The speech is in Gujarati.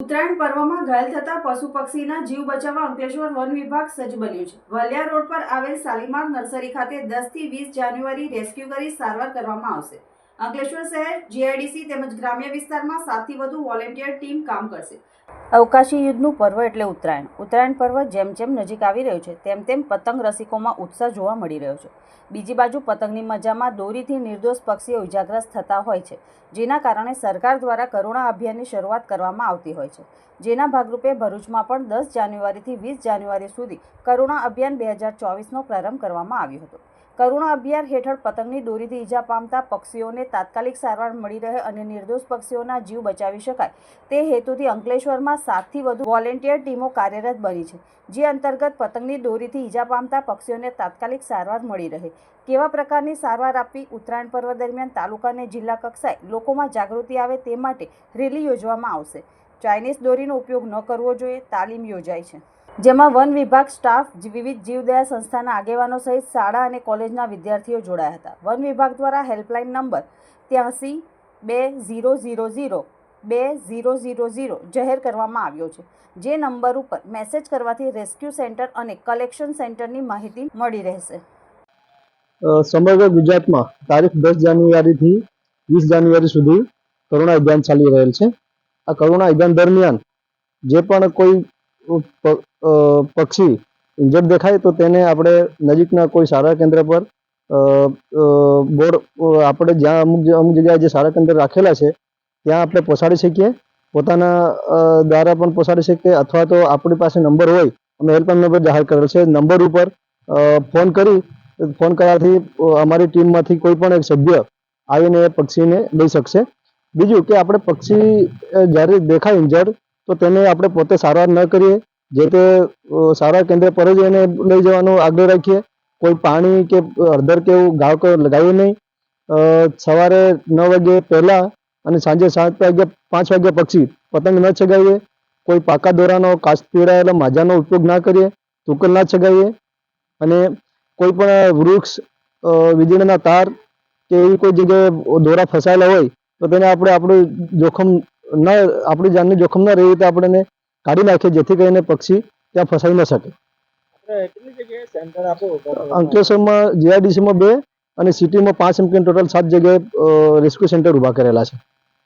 ઉત્તરાયણ પર્વમાં ઘાયલ થતા પશુ પક્ષીના જીવ બચાવવા અંકલેશ્વર વન વિભાગ સજ્જ બન્યું છે. વલિયા રોડ પર આવેલ શાલીમાર નર્સરી ખાતે દસથી વીસ જાન્યુઆરી રેસ્ક્યુ કરી સારવાર કરવામાં આવશે. અંકલેશ્વર શહેર જીઆઈડીસી તેમજ ગ્રામ્ય વિસ્તારમાં સાતથી વધુ વોલેન્ટિયર ટીમ કામ કરશે. અવકાશી યુદ્ધનું પર્વ એટલે ઉત્તરાયણ. ઉત્તરાયણ પર્વ જેમ જેમ નજીક આવી રહ્યું છે, તેમ તેમ પતંગ રસિકોમાં ઉત્સાહ જોવા મળી રહ્યો છે. બીજી બાજુ પતંગની મજામાં દોરીથી નિર્દોષ પક્ષીઓ ઇજાગ્રસ્ત થતા હોય છે, જેના કારણે સરકાર દ્વારા કરુણા અભિયાનની શરૂઆત કરવામાં આવતી હોય છે. જેના ભાગરૂપે ભરૂચમાં પણ દસ જાન્યુઆરીથી વીસ જાન્યુઆરી સુધી કરુણા અભિયાન બે હજાર ચોવીસનો પ્રારંભ કરવામાં આવ્યો હતો. કરુણા અભિયાન હેઠળ પતંગની દોરીથી ઈજા પામતા પક્ષીઓને તાત્કાલિક સારવાર મળી રહે અને નિર્દોષ પક્ષીઓના જીવ બચાવી શકાય. તે હેતુથી અંકલેશ્વરમાં સાતથી વધુ વોલેન્ટિયર ટીમો કાર્યરત બની છે, જે અંતર્ગત પતંગની દોરીથી ઈજા પામતા પક્ષીઓને તાત્કાલિક સારવાર મળી રહે. કેવા પ્રકારની સારવાર આપવી ઉત્તરાયણ પર્વ દરમિયાન તાલુકા અને જિલ્લા કક્ષાએ લોકોમાં જાગૃતિ આવે તે માટે રેલી યોજવામાં આવશે. ચાઇનીઝ દોરીનો ઉપયોગ ન કરવો જોઈએ, તાલીમ યોજાઈ છે. જેમાં વન વિભાગ સ્ટાફ વિવિધ જીવદયા સંસ્થાના આગેવાનો સહિત શાળા અને કોલેજના વિદ્યાર્થીઓ જોડાયા હતા. વન વિભાગ દ્વારા હેલ્પલાઇન નંબર ત્યાંસી બે ઝીરો ઝીરો ઝીરો બે ઝીરો ઝીરો ઝીરો જાહેર કરવામાં આવ્યો છે. જે નંબર ઉપર મેસેજ કરવાથી રેસ્ક્યુ સેન્ટર અને કલેક્શન સેન્ટરની માહિતી મળી રહેશે. સમગ્ર ગુજરાતમાં તારીખ દસ જાન્યુઆરીથી વીસ જાન્યુઆરી સુધી કરુણા અભિયાન ચાલી રહેલ છે. આ કરુણા અભિયાન દરમિયાન જે પણ કોઈ પક્ષી ઇન્જર્ડ દેખાય તો તેને આપણે નજીકના કોઈ સારા કેન્દ્ર પર બોર્ડ આપણે જ્યાં અમુક અમુક જગ્યાએ જે સારા કેન્દ્ર રાખેલા છે, ત્યાં આપણે પહોંચાડી શકીએ. પોતાના દ્વારા પણ પહોંચાડી શકીએ અથવા તો આપણી પાસે નંબર હોય, અમે હેલ્પલાઇન નંબર જાહેર કરેલ છે, નંબર ઉપર ફોન કરી, ફોન કરવાથી અમારી ટીમમાંથી કોઈ પણ એક સભ્ય આવીને એ પક્ષીને લઈ શકશે. બીજું કે આપણે પક્ષી જ્યારે દેખાય ઇન્જર્ડ તો તેને આપણે પોતે સારવાર ન કરીએ. જે તે સારવાર કેન્દ્ર પર જ એને લઈ જવાનો આગ્રહ રાખીએ. કોઈ પાણી કે હળદર કે એવું ઘાવ લગાવીએ નહીં. સવારે નવ વાગે પહેલાં અને સાંજે સાત વાગે પાંચ વાગે પછી પતંગ ન ચગાવીએ. કોઈ પાકા દોરાનો, કાચ પીવડાવેલા માજાનો ઉપયોગ ના કરીએ. તુકલ ના ચગાવીએ. અને કોઈ પણ વૃક્ષ વીજળીના તાર કે એવી કોઈ જગ્યાએ દોરા ફસાયેલા હોય તો તેને આપણે આપણું જોખમ ન આપણી જાનને જોખમ ન રહે એ રીતે આપણે કાઢી નાખીએ જેથી કરીને પક્ષી ત્યાં ફસાઈ ન શકે. અંકલેશ્વરમાં જીઆઈડીસીમાં બે અને સિટીમાં પાંચ એમ ટોટલ સાત જગ્યાએ રેસ્ક્યુ સેન્ટર ઊભા કરેલા છે.